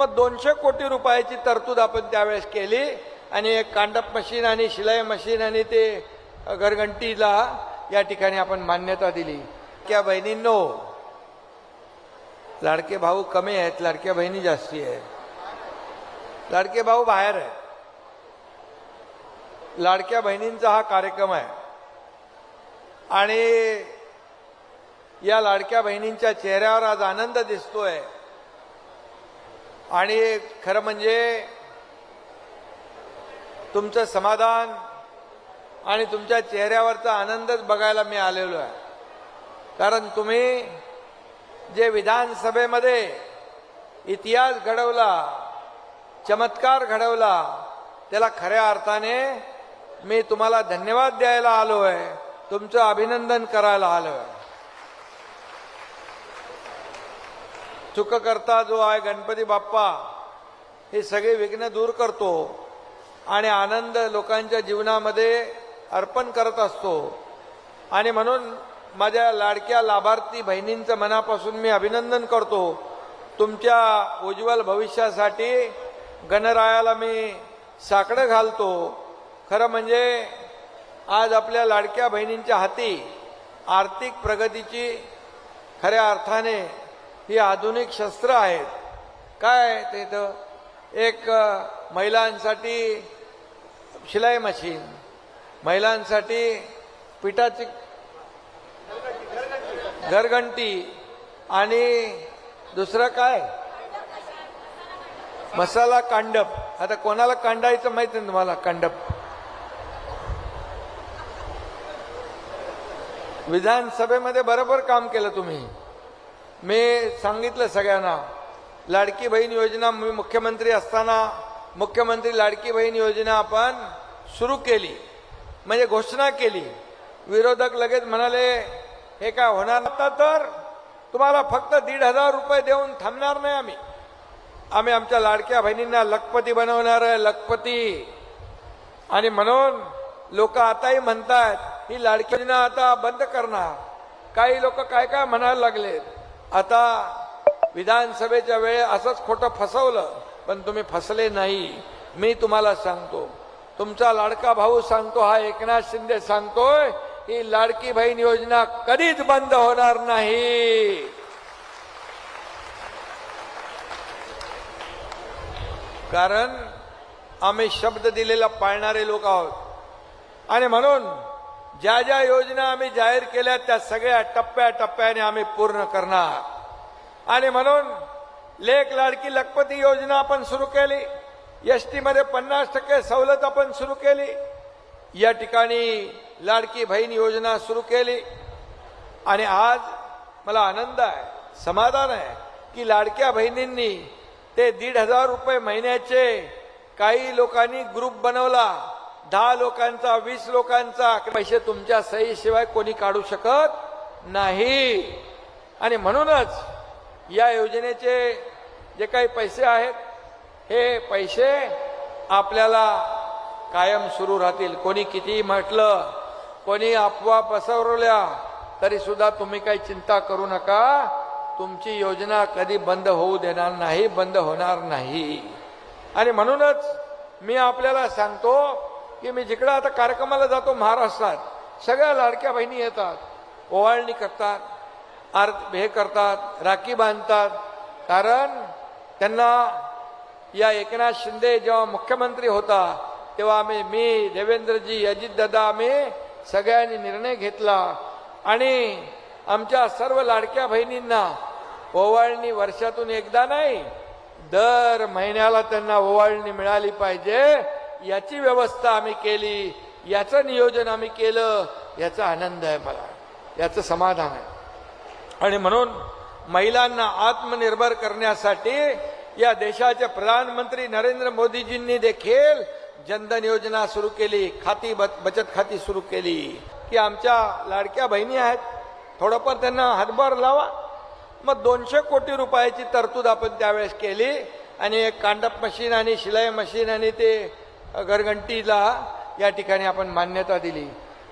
मग दोनशे कोटी रुपयाची तरतूद आपण त्यावेळेस केली आणि एक कांडप मशीन आणि शिलाई मशीन आणि ते घरघंटीला या ठिकाणी आपण मान्यता दिली. त्या बहिणींनो लाडके भाऊ कमी आहेत लाडक्या बहिणी जास्ती आहेत. लाडके भाऊ बाहेर आहेत. लाडक्या बहिणींचा हा कार्यक्रम आहे. आणि या लाडक्या बहिणींच्या चेहऱ्यावर आज आनंद दिसतोय. आणि खरं म्हणजे तुमचं समाधान आणि तुमच्या चेहऱ्यावरचा आनंदच बघायला मी आलेलो आहे. कारण तुम्ही जे विधानसभेमध्ये इतिहास घडवला चमत्कार घडवला त्याला खऱ्या अर्थाने मी तुम्हाला धन्यवाद द्यायला आलो आहे. तुमचं अभिनंदन करायला आलो आहे. चुक करता जो आहे गणपती बाप्पा हे सगळे विघ्न दूर करतो आणि आनंद लोकांच्या जीवनामध्ये अर्पण करत असतो. आणि म्हणून माझ्या लाडक्या लाभार्थी बहिणींचं मनापासून मी अभिनंदन करतो. तुमच्या उज्ज्वल भविष्यासाठी गणरायाला मी साकडं घालतो. खरं म्हणजे आज आपल्या लाडक्या बहिणींच्या हाती आर्थिक प्रगतीची खऱ्या अर्थाने ही आधुनिक शस्त्र आहेत. काय ते तर एक महिलांसाठी शिलाई मशीन. महिलांसाठी पिठाची घरघंटी आणि दुसरं काय? मसाला कांडप. आता कोणाला कांडायचं माहिती आहे तुम्हाला? कांडप. विधानसभेमध्ये बरोबर काम केलं तुम्ही. मी सांगितलं सगळ्यांना लाडकी बहीण योजना मी मुख्यमंत्री असताना मुख्यमंत्री लाडकी बहीण योजना आपण सुरू केली म्हणजे घोषणा केली. विरोधक लगेच म्हणाले हे काय होणार आता तर? तुम्हाला फक्त दीड हजार रुपये देऊन थांबणार नाही आम्ही. आम्ही आमच्या लाडक्या बहिणींना लखपती बनवणार आहे लखपती. आणि म्हणून लोक आताही म्हणतात ही लाडकी योजना आता बंद करणार. काही लोक काय काय म्हणायला लागलेत? आता विधानसभेच्या वेळे असंच खोटं फसवलं पण तुम्ही फसले नाही. मी तुम्हाला सांगतो तुमचा लाडका भाऊ सांगतो हा एकनाथ शिंदे सांगतोय ही लाडकी बहीण योजना कधीच बंद होणार नाही. कारण आम्ही शब्द दिलेला पाळणारे लोक आहोत. आणि म्हणून ज्या ज्या योजना आम्ही जाहीर केल्या त्या सगळ्या टप्प्या टप्प्याने आम्ही पूर्ण करणार. आणि म्हणून लेख लाडकी लखपती योजना आपण सुरू केली. एस टीमध्ये पन्नास टक्के सवलत आपण सुरू केली. या ठिकाणी लाडकी बहीण योजना सुरू केली. आणि आज मला आनंद आहे समाधान आहे की लाडक्या बहिणींनी ते दीड हजार रुपये महिन्याचे काही लोकांनी ग्रुप बनवला. दहा लोकांचा वीस लोकांचा पैसे तुमच्या सहीशिवाय कोणी काढू शकत नाही. आणि म्हणूनच या योजनेचे जे काही पैसे आहेत हे पैसे आपल्याला कायम सुरू राहतील. कोणी कितीही म्हटलं कोणी अफवा पसरवल्या तरी सुद्धा तुम्ही काही चिंता करू नका. तुमची योजना कधी बंद होऊ देणार नाही बंद होणार नाही. आणि म्हणूनच मी आपल्याला सांगतो की मी जिकडं आता कार्यक्रमाला जातो महाराष्ट्रात सगळ्या लाडक्या बहिणी येतात ओवाळणी करतात आर हे करतात राखी बांधतात. कारण त्यांना या एकनाथ शिंदे जेव्हा मुख्यमंत्री होता तेव्हा आम्ही मी देवेंद्रजी अजितदादा आम्ही सगळ्यांनी निर्णय घेतला. आणि आमच्या सर्व लाडक्या बहिणींना ओवाळणी वर्षातून एकदा नाही दर महिन्याला त्यांना ओवाळणी मिळाली पाहिजे. याची व्यवस्था आम्ही केली याचं नियोजन आम्ही केलं याचा आनंद आहे मला. याचं समाधान आहे. आणि म्हणून महिलांना आत्मनिर्भर करण्यासाठी या देशाचे प्रधानमंत्री नरेंद्र मोदीजींनी देखील जनधन योजना सुरू केली खाती बच- बचत खाती सुरू केली. की आमच्या लाडक्या बहिणी आहेत थोडंफार त्यांना हातभार लावा. मग दोनशे कोटी रुपयाची तरतूद आपण त्यावेळेस केली. आणि एक कांडप मशीन आणि शिलाई मशीन आणि ते घरघंटीला या ठिकाणी आपण मान्यता दिली.